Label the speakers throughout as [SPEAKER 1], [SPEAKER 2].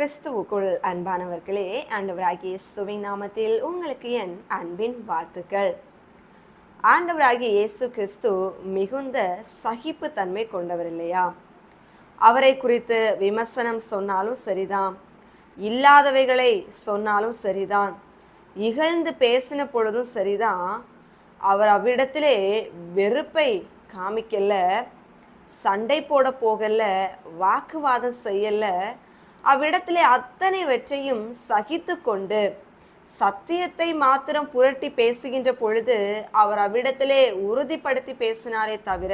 [SPEAKER 1] கிறிஸ்துவுக்குள் அன்பானவர்களே ஆண்டவராகிய சுவை நாமத்தில் உங்களுக்கு என் அன்பின் வாழ்த்துக்கள். ஆண்டவராகிய இயேசு கிறிஸ்து மிகுந்த சகிப்புத்தன்மை கொண்டவர் இல்லையா? அவரை குறித்து விமர்சனம் சொன்னாலும் சரிதான் இல்லாதவைகளை சொன்னாலும் சரிதான் இகழ்ந்து பேசின பொழுதும் சரிதான் அவர் அவ்விடத்திலே வெறுப்பை காமிக்கல சண்டை போட போகல வாக்குவாதம் செய்யல அவ்விடத்திலே அத்தனைவற்றையும் சகித்து கொண்டு சத்தியத்தை மாத்திரம் புரட்டி பேசுகின்ற பொழுது அவர் அவ்விடத்திலே உறுதிப்படுத்தி பேசினாரே தவிர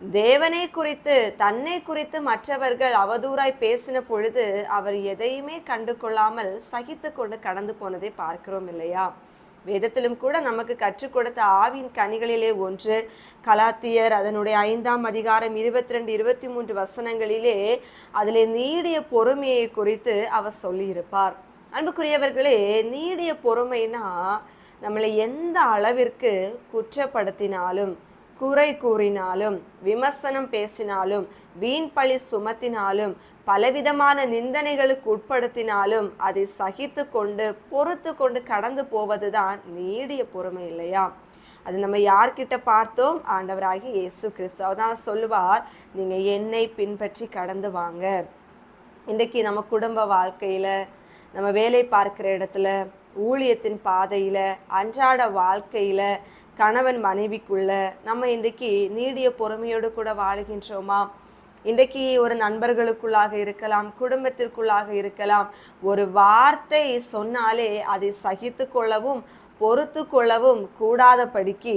[SPEAKER 1] தேவனை குறித்து தன்னை குறித்து மற்றவர்கள் அவதூறாய் பேசின பொழுது அவர் எதையுமே கண்டு கொள்ளாமல் சகித்து கொண்டு கடந்து போனதை பார்க்கிறோம் இல்லையா? வேதத்திலும் கூட நமக்கு கற்றுக் கொடுத்த ஆவின் கனிகளிலே ஒன்று கலாத்தியர் அதனுடைய ஐந்தாம் அதிகாரம் இருபத்தி ரெண்டு இருபத்தி மூன்று வசனங்களிலே அதிலே நீடிய பொறுமையை குறித்து அவர் சொல்லியிருப்பார். அன்புக்குரியவர்களே நீடிய பொறுமைனா நம்மளை எந்த அளவிற்கு குற்றப்படுத்தினாலும் குறை கூறினாலும் விமர்சனம் பேசினாலும் வீண் பழி சுமத்தினாலும் பலவிதமான நிந்தனைகளுக்கு உட்படுத்தினாலும் அதை சகித்து கொண்டு பொறுத்து கொண்டு கடந்து போவதுதான் நீடிய பொறுமை இல்லையா? அது நம்ம யார்கிட்ட பார்த்தோம்? ஆண்டவராகி இயேசு கிறிஸ்து. அவர் சொல்லுவார் நீங்கள் என்னை பின்பற்றி கடந்து வாங்க. இன்றைக்கு நம்ம குடும்ப வாழ்க்கையில் நம்ம வேலை பார்க்கிற இடத்துல ஊழியத்தின் பாதையில் அன்றாட வாழ்க்கையில் கணவன் மனைவிக்குள்ள நம்ம இன்றைக்கு நீடிய பொறுமையோடு கூட வாழுகின்றோமா? இன்றைக்கு ஒரு நண்பர்களுக்குள்ளாக இருக்கலாம் குடும்பத்திற்குள்ளாக இருக்கலாம் ஒரு வார்த்தை சொன்னாலே அதை சகித்து கொள்ளவும் பொறுத்து கொள்ளவும் கூடாதபடிக்கு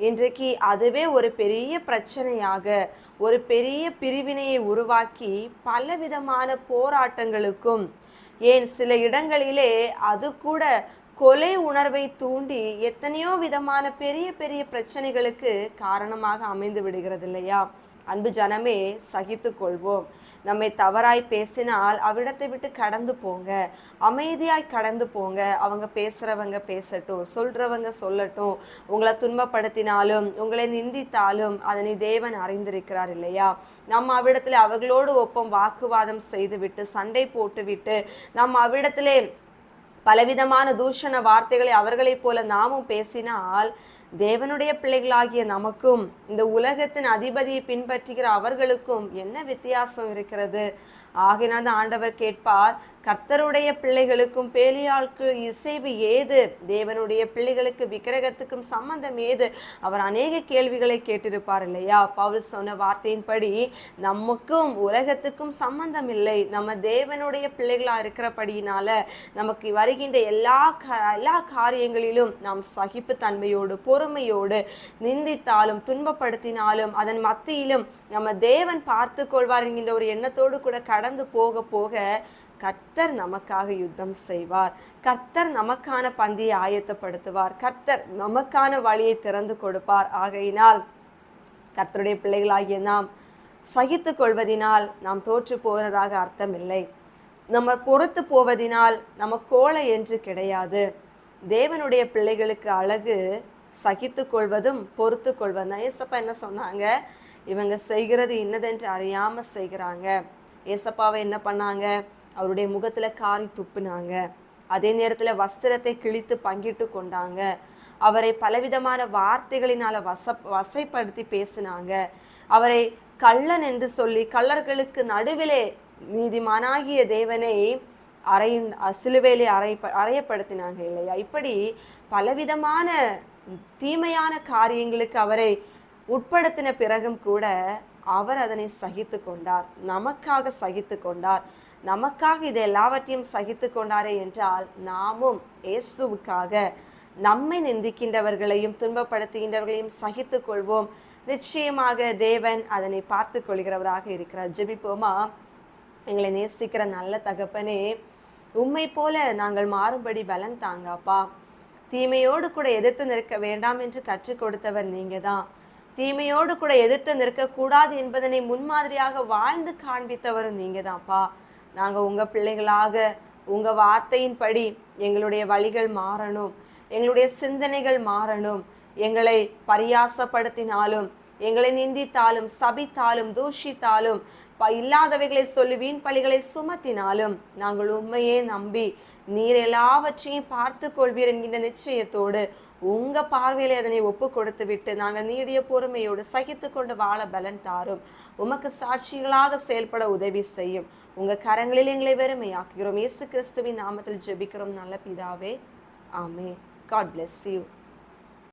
[SPEAKER 1] இன்றைக்கு அதுவே ஒரு பெரிய பிரச்சனையாக ஒரு பெரிய பிரிவினையை உருவாக்கி பலவிதமான போராட்டங்களுக்கும் ஏன் சில இடங்களிலே அது கூட கொலை உணர்வை தூண்டி எத்தனையோ விதமான பெரிய பெரிய பிரச்சனைகளுக்கு காரணமாக அமைந்து விடுகிறது இல்லையா? அன்பு ஜனமே சகித்து கொள்வோம் நம்மை தவறாய் பேசினால் அவ்விடத்தை விட்டு கடந்து போங்க. அமைதியாய் கடந்து போங்க. அவங்க பேசுறவங்க பேசட்டும். சொல்றவங்க சொல்லட்டும். உங்களை துன்பப்படுத்தினாலும் உங்களை நிந்தித்தாலும் அதனை தேவன் அறிந்திருக்கிறார் இல்லையா? நம்ம அவ்விடத்துல அவர்களோடு ஒப்பம் வாக்குவாதம் செய்துவிட்டு சண்டை போட்டுவிட்டு நம்ம அவ்விடத்திலே பலவிதமான தூஷண வார்த்தைகளை அவர்களைப் போல நாமும் பேசினால் தேவனுடைய பிள்ளைகளாகிய நமக்கும் இந்த உலகத்தின் அதிபதியை பின்பற்றுகிற அவர்களுக்கும் என்ன வித்தியாசம் இருக்கிறது? ஆகினால் ஆண்டவர் கேட்பார் கர்த்தருடைய பிள்ளைகளுக்கும் பேலியாளுக்கு இசைவு ஏது? தேவனுடைய பிள்ளைகளுக்கு விக்கிரகத்துக்கும் சம்பந்தம் ஏது? அவர் அநேக கேள்விகளை கேட்டிருப்பார் இல்லையா? பவுல் சொன்ன வார்த்தையின்படி நமக்கும் உலகத்துக்கும் சம்பந்தம் இல்லை. நம்ம தேவனுடைய பிள்ளைகளாக இருக்கிறபடியினால நமக்கு வருகின்ற எல்லா எல்லா காரியங்களிலும் நாம் சகிப்பு தன்மையோடு பொறுமையோடு நிந்தித்தாலும் துன்பப்படுத்தினாலும் அதன் மத்தியிலும் நம்ம தேவன் பார்த்து கொள்வார் என்கின்ற ஒரு எண்ணத்தோடு கூட கடந்து போக போக கர்த்தர் நமக்காக யுத்தம் செய்வார். கர்த்தர் நமக்கான பந்தியை ஆயத்தப்படுத்துவார். கர்த்தர் நமக்கான வழியை திறந்து கொடுப்பார். ஆகையினால் கர்த்தருடைய பிள்ளைகளாகிய நாம் சகித்து கொள்வதினால் நாம் தோற்று போவதாக அர்த்தமில்லை. நம்ம பொறுத்து போவதினால் நம்ம கோலை என்று கிடையாது. தேவனுடைய பிள்ளைகளுக்கு அழகு சகித்து கொள்வதும் பொறுத்து கொள்வதும் ஏசப்பா என்ன சொன்னாங்க? இவங்க செய்கிறது இன்னதென்று அறியாமல் செய்கிறாங்க. ஏசப்பாவை என்ன பண்ணாங்க? அவருடைய முகத்தில் காரி துப்புனாங்க. அதே நேரத்தில் வஸ்திரத்தை கிழித்து பங்கிட்டு கொண்டாங்க. அவரை பலவிதமான வார்த்தைகளினால் வச வசைப்படுத்தி பேசினாங்க. அவரை கள்ளன் என்று சொல்லி கள்ளர்களுக்கு நடுவிலே நீதிமானாகிய தேவனை அறையின் சிலுவையிலே அறை அறையப்படுத்தினாங்க இல்லையா? இப்படி பலவிதமான தீமையான காரியங்களுக்கு அவரை உட்படுத்தின பிறகும் கூட அவர் அதனை சகித்து கொண்டார் நமக்காக சகித்து கொண்டார் நமக்காக இது எல்லாவற்றையும் சகித்து கொண்டாரே என்றால் நாமும் இயேசுவுக்காக நம்மை நிந்திக்கின்றவர்களையும் துன்பப்படுத்துகின்றவர்களையும் சகித்து கொள்வோம் நிச்சயமாக தேவன் அதனை பார்த்து கொள்கிறவராக இருக்கிறார். ஜெபிப்போமா? எங்களை நேசிக்கிற நல்ல தகப்பனே உம்மை போல நாங்கள் மாறும்படி பலன் தாங்கப்பா. தீமையோடு கூட எதிர்த்து நிற்க வேண்டாம் என்று கற்றுக் கொடுத்தவர் நீங்க தான் தீமையோடு கூட எதிர்த்து நிற்கக்கூடாது என்பதனை முன்மாதிரியாக வாழ்ந்து காண்பித்தவரும் நீங்க தான்ப்பா நாங்கள் உங்கள் பிள்ளைகளாக உங்கள் வார்த்தையின்படி எங்களுடைய வழிகள் மாறணும் எங்களுடைய சிந்தனைகள் மாறணும் எங்களை பரியாசப்படுத்தினாலும் எங்களை நிந்தித்தாலும் சபித்தாலும் தூஷித்தாலும் இல்லாதவைகளை சொல்லி வீண் பழிகளை சுமத்தினாலும் நாங்கள் உண்மையே நம்பி நீர் எல்லாவற்றையும் பார்த்து கொள்வீர் என்கின்ற நிச்சயத்தோடு உங்க பார்வையில அதனை ஒப்பு கொடுத்து விட்டு நாங்கள் நீடிய பொறுமையோடு சகித்து கொண்டு வாழ பலன் தாரும். உமக்கு சாட்சிகளாக செயல்பட உதவி செய்யும். உங்க கரங்களில் எங்களை வெறுமையாக்குகிறோம். இயேசு கிறிஸ்துவின் நாமத்தில் ஜெபிக்கிறோம். நல்ல பிதாவே. ஆமே காட் பிளெஸ் யூ